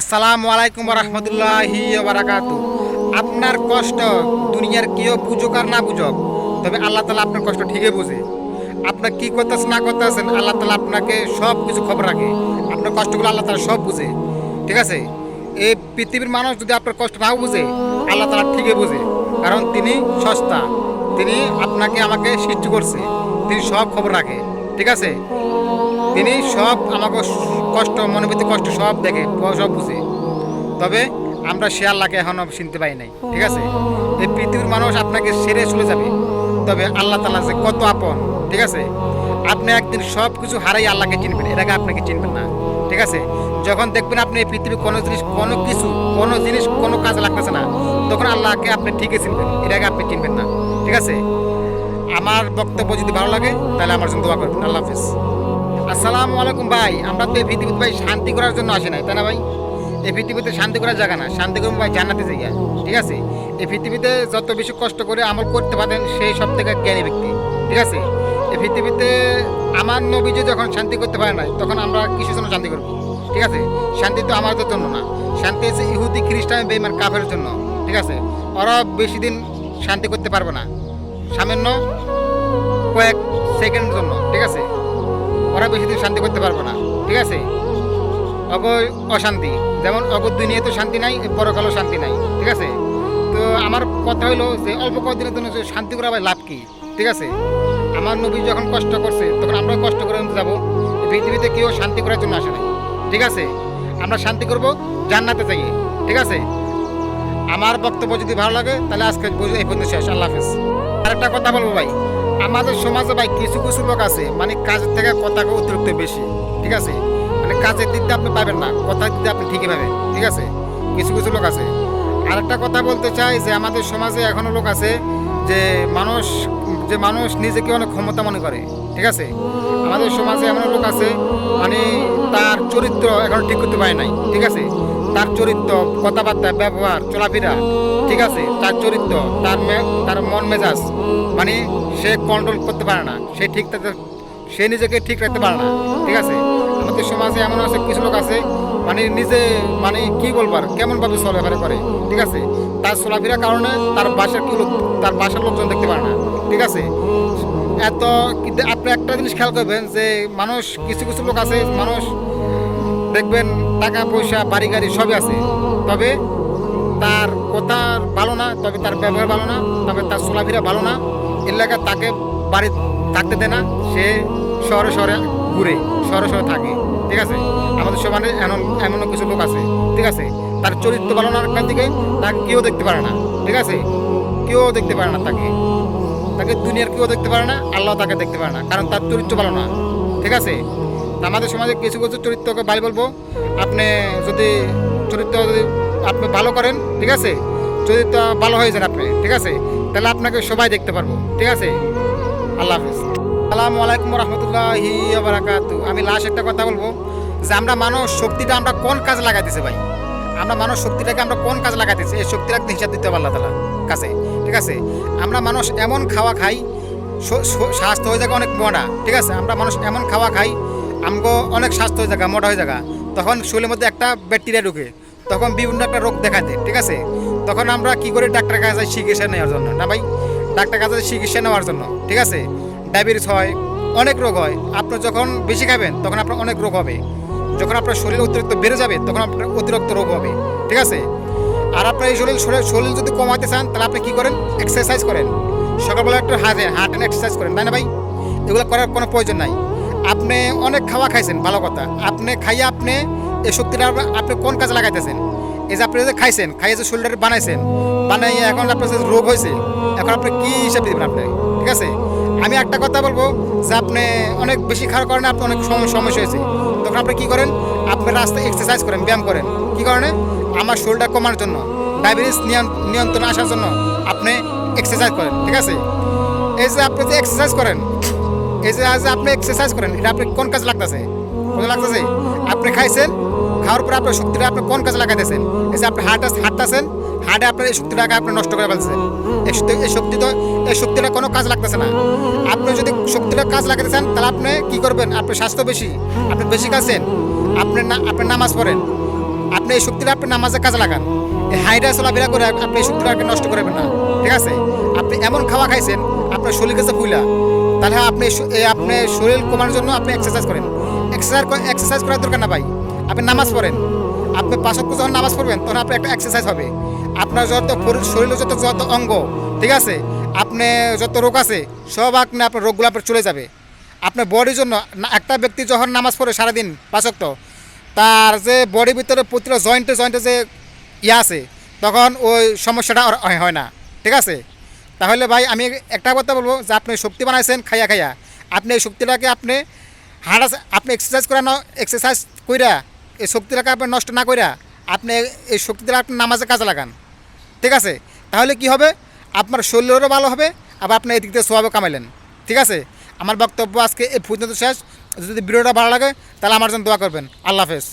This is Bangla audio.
আসসালামু আলাইকুম রহমতুল্লাহি বারাকাতু আপনার কষ্ট দুনিয়ার কেউ বুঝুক আর না বুঝুক, তবে আল্লাহ তালা আপনার কষ্ট ঠিকই বুঝে। আপনার কি করতেছেন না করতেছেন, আল্লাহ তালা আপনাকে সব কিছু খবর রাখে। আপনার কষ্টগুলো আল্লাহ তালা সব বুঝে। ঠিক আছে? এই পৃথিবীর মানুষ যদি আপনার কষ্ট নাও বুঝে, আল্লাহ তালা ঠিকই বুঝে। কারণ তিনি সস্তা, তিনি আপনাকে আমাকে সৃষ্টি করছে, তিনি সব খবর রাখে। ঠিক আছে? তিনি সব আমাকে কষ্ট মনোভূতি কষ্ট সব দেখে, সব বুঝে। তবে আমরা সে আল্লাহকে এখনও চিনতে পারি নাই, ঠিক আছে? এই পৃথিবীর মানুষ আপনাকে সেরে চলে যাবে। তবে আল্লাহ তালা যে কত আপন, ঠিক আছে? আপনি একদিন সব কিছু হারাই আল্লাহকে চিনবেন, এর আগে আপনাকে চিনবেন না, ঠিক আছে? যখন দেখবেন আপনি এই পৃথিবীর কোনো জিনিস, কোনো কিছু, কোনো জিনিস, কোনো কাজ লাগতেছে না, তখন আল্লাহকে আপনি ঠিকই চিনবেন, এর আগে আপনি চিনবেন না, ঠিক আছে? আমার বক্তব্য যদি ভালো লাগে, তাহলে আমার জন্য দোয়া করবেন। আল্লাহ হাফিজ। আসসালামু আলাইকুম ভাই। আমরা তো এই পৃথিবীতে ভাই শান্তি করার জন্য আসি নাই, তাই না ভাই? এই পৃথিবীতে শান্তি করার জায়গা না, শান্তি করুন ভাই জান্নাতে জায়গা, ঠিক আছে? এই পৃথিবীতে যত বেশি কষ্ট করে আমল করতে পারেন, সেই সব থেকে জ্ঞানী ব্যক্তি, ঠিক আছে? এই পৃথিবীতে আমার নবীজি যখন শান্তি করতে পারে না তখন আমরা কিসের জন্য শান্তি করব? ঠিক আছে? শান্তি তো আমাদের জন্য না। শান্তি হচ্ছে ইহুদি, খ্রিস্টান বেইমান কাফের জন্য, ঠিক আছে? ওরা বেশি দিন শান্তি করতে পারবে না। সামান্য কয়েক সেকেন্ডের জন্য, ঠিক আছে? ওরা বেশি দিন শান্তি করতে পারব না, ঠিক আছে? অগ অশান্তি, যেমন অগ দুনিয়া তো শান্তি নাই, পরকালও শান্তি নাই, ঠিক আছে? তো আমার কথা হলো যে অল্প কদিনের জন্য শান্তি করা ভাই লাভ কি, ঠিক আছে? আমার নবী যখন কষ্ট করছে, তখন আমরাও কষ্ট করে যাব, পৃথিবীতে কেউ শান্তি করার জন্য আসে নাই, ঠিক আছে? আমরা শান্তি করব জান্নাতে যাই, ঠিক আছে? আমার বক্তব্য যদি ভালো লাগে, তাহলে আজকে এই পর্যন্ত শেষ, আল্লাহ হাফেজ। আরেকটা কথা বলব ভাই। আমাদের সমাজে ভাই কিছু কিছু লোক আছে মানে কাজের থেকে কথা অতিরিক্ত বেশি, ঠিক আছে? মানে কাজের দিক দিয়ে আপনি পাবেন না, কথা দিতে আপনি ঠিকই পাবেন ঠিক আছে? কিছু কিছু লোক আছে। আরেকটা কথা বলতে চাই যে আমাদের সমাজে এখনও লোক আছে যে মানুষ যে মানুষ নিজেকে অনেক ক্ষমতা মনে করে, ঠিক আছে? আমাদের সমাজে এমন লোক আছে মানে তার চরিত্র এখন ঠিক করতে পারে নাই, ঠিক আছে? তার চরিত্র, কথাবার্তা, ব্যবহার, চলাফেরা, ঠিক আছে? তার চরিত্র, তার তার মন মেজাজ মানে সে কন্ট্রোল করতে পারে না, সে ঠিক সে নিজেকে ঠিক রাখতে পারে না, ঠিক আছে? আমাদের সমাজে এমন আছে, কিছু লোক আছে মানে নিজে মানে কি বলবার কেমন ভাবে চলাফেরা করে, ঠিক আছে? তার চলাফেরার কারণে তার বাসার কি লোক, তার বাসার লোকজন দেখতে পারে না, ঠিক আছে? এত, কিন্তু আপনি একটা জিনিস খেয়াল করবেন যে মানুষ, কিছু কিছু লোক আছে, মানুষ দেখবেন টাকা, পয়সা, বাড়ি, গাড়ি সবই আছে। তবে তার কথা ভালো না, তবে তার ব্যবহার ভালো না, তবে তার চলাফেরা ভালো না। এলাকা তাকে বাড়ি থাকতে দেয় না, সে শহরে শহরে ঘুরে, শহরে শহরে থাকে, ঠিক আছে? আমাদের সমাজে এমন, এমনও কিছু লোক আছে, ঠিক আছে? তার চরিত্র ভালো না কার দিকে তাকে কেউ দেখতে পারে না, ঠিক আছে? কেউ দেখতে পারে না তাকে। তাকে দুনিয়ার কেউ দেখতে পারে না, আল্লাহ তাকে দেখতে পারে না, কারণ তার চরিত্র ভালো না, ঠিক আছে? আমাদের সমাজে কিছু কিছু চরিত্রকে ভালো বলব, আপনি যদি চরিত্র যদি আপনি ভালো করেন, ঠিক আছে? চরিত্র ভালো হয়ে যান আপনি, ঠিক আছে? তাহলে আপনাকে সবাই দেখতে পারব, ঠিক আছে? আল্লাহ হাফিজ। আসসালামু আলাইকুম রহমতুল্লাহি বারাকাতু আমি লাস্ট একটা কথা বলব, যে আমরা মানুষ শক্তিটা আমরা কোন কাজ লাগাইতেছি ভাই? আমরা মানুষ শক্তিটাকে আমরা কোন কাজ লাগাইতেছি? এই শক্তিটা একটা হিসাব দিতে হবে আল্লাহ তালা কাছে, ঠিক আছে? আমরা মানুষ এমন খাওয়া খাই স্বাস্থ্য হয়ে যাবে অনেক মোটা ঠিক আছে? আমরা মানুষ এমন খাওয়া খাই আমগো অনেক স্বাস্থ্য হয়ে যাগা মোটা হয়ে জায়গা। তখন শরীরের মধ্যে একটা ব্যাকটেরিয়া ঢুকে। তখন বিভিন্ন একটা রোগ দেখা দেয়, ঠিক আছে? তখন আমরা কি করি? ডাক্তারের কাছে চিকিৎসা নেওয়ার জন্য, না ভাই? ডাক্তার কাছে চিকিৎসা নেওয়ার জন্য, ঠিক আছে? ডায়াবেটিস হয়, অনেক রোগ হয়। আপনি যখন বেশি খাবেন, তখন আপনার অনেক রোগ হবে। যখন আপনার শরীর অতিরিক্ত বেড়ে যাবে, তখন আপনার অতিরিক্ত রোগ হবে, ঠিক আছে? আর আপনার এই শরীর শরীর শরীর যদি কমাতে চান, তাহলে আপনি কী করেন? এক্সারসাইজ করেন। সকালবেলা একটু হাঁটেন হাঁটেন এক্সারসাইজ করেন, তাই না ভাই? এগুলো করার কোনো প্রয়োজন নাই। আপনি অনেক খাওয়া খাইছেন, ভালো কথা। আপনি খাইয়ে আপনি এই শক্তিটা আপনি- আপনি কোন কাজে লাগাইতেছেন? এই যে আপনি যে খাইছেন, খাইয়ে যে শরীরটা বানাইছেন, বানাইয়ে এখন আপনার রোগ হয়েছে এখন আপনি কী হিসাব দিবেন আপনি? ঠিক আছে? আমি একটা কথা বলব যে আপনি অনেক বেশি খাওয়ার কারণে আপনার অনেক সম- সমস্যা হয়েছে। তখন আপনি কী করেন? আপনি রাস্তায় এক্সারসাইজ করেন, ব্যায়াম করেন। কী কারণে? আমার শরীরটা কমার জন্য ডায়াবেটিস নিয়ন্ত্রণে আসার জন্য আপনি এক্সারসাইজ করেন, ঠিক আছে? এই যে আপনি যে এক্সারসাইজ করেন এই যে আপনি এক্সারসাইজ করেন, এটা আপনি কোন কাজে লাগতেছে? লাগতেছে? আপনি খাইছেন, খাওয়ার পরে আপনার শক্তিটা আপনি কোন কাজে লাগাইতেছেন? এই যে আপনি হাঁটা হাঁটতেছেন, হাঁটে আপনার এই শক্তিটাকে আপনি নষ্ট করে ফেলছেন এই শক্তি, এই তো, এই শক্তিটা কোনো কাজ লাগতেছে না। আপনি যদি শক্তিটা কাজ লাগাতে চান, তাহলে আপনি কি করবেন? আপনি স্বাস্থ্য বেশি, আপনি বেশি খাচ্ছেন, আপনি না, আপনি নামাজ পড়েন। আপনি এই শক্তিটা আপনি নামাজে কাজে লাগান। এই হাইটা চলাফেরা করে আপনি এই শক্তিটাকে নষ্ট করবেন না। ঠিক আছে? আপনি এমন খাওয়া খাইছেন, আপনার শরীর কাছে ফুইলা। তাহলে আপনি আপনি শরীর কমানোর জন্য আপনি এক্সারসাইজ করেন। এক্সারসাইজ এক্সারসাইজ করার দরকার না ভাই। আপনি নামাজ পড়েন। আপনি পাশক যখন নামাজ পড়বেন, তখন আপনার একটা এক্সারসাইজ হবে। আপনার যত শরীরের যত যত অঙ্গ, ঠিক আছে? আপনি যত রোগ আছে, সব আপনি আপনার রোগগুলো আপনার চলে যাবে। আপনার বডির জন্য একটা ব্যক্তি যখন নামাজ পড়ে সারাদিন পাঁচক্ত তার যে বডির ভিতরে প্রতিটা জয়েন্টে জয়েন্টে যে ইয়ে আছে, তখন ওই সমস্যাটা হয় না। ঠিক আছে? তাহলে ভাই আমি একটা কথা বলব, যে আপনি শক্তি বানাইছেন খাইয়া খাইয়া। আপনি এই শক্তিটাকে আপনি হাঁটা আপনি এক্সারসাইজ করে এক্সারসাইজ কইরা, এই শক্তিটাকে আপনি নষ্ট না কইরা আপনি এই শক্তিটা আপনি নামাজে কাজে লাগান। ঠিক আছে? তাহলে কি হবে? আপনার শরীরেরও ভালো হবে, আবার আপনি এদিক থেকে সোয়াবও কামাইলেন। ঠিক আছে? আমার বক্তব্য আজকে এই পর্যন্ত শেষ। যদি ভিডিওটা ভালো লাগে, তাহলে আমার জন্য দোয়া করবেন। আল্লাহ হাফেজ।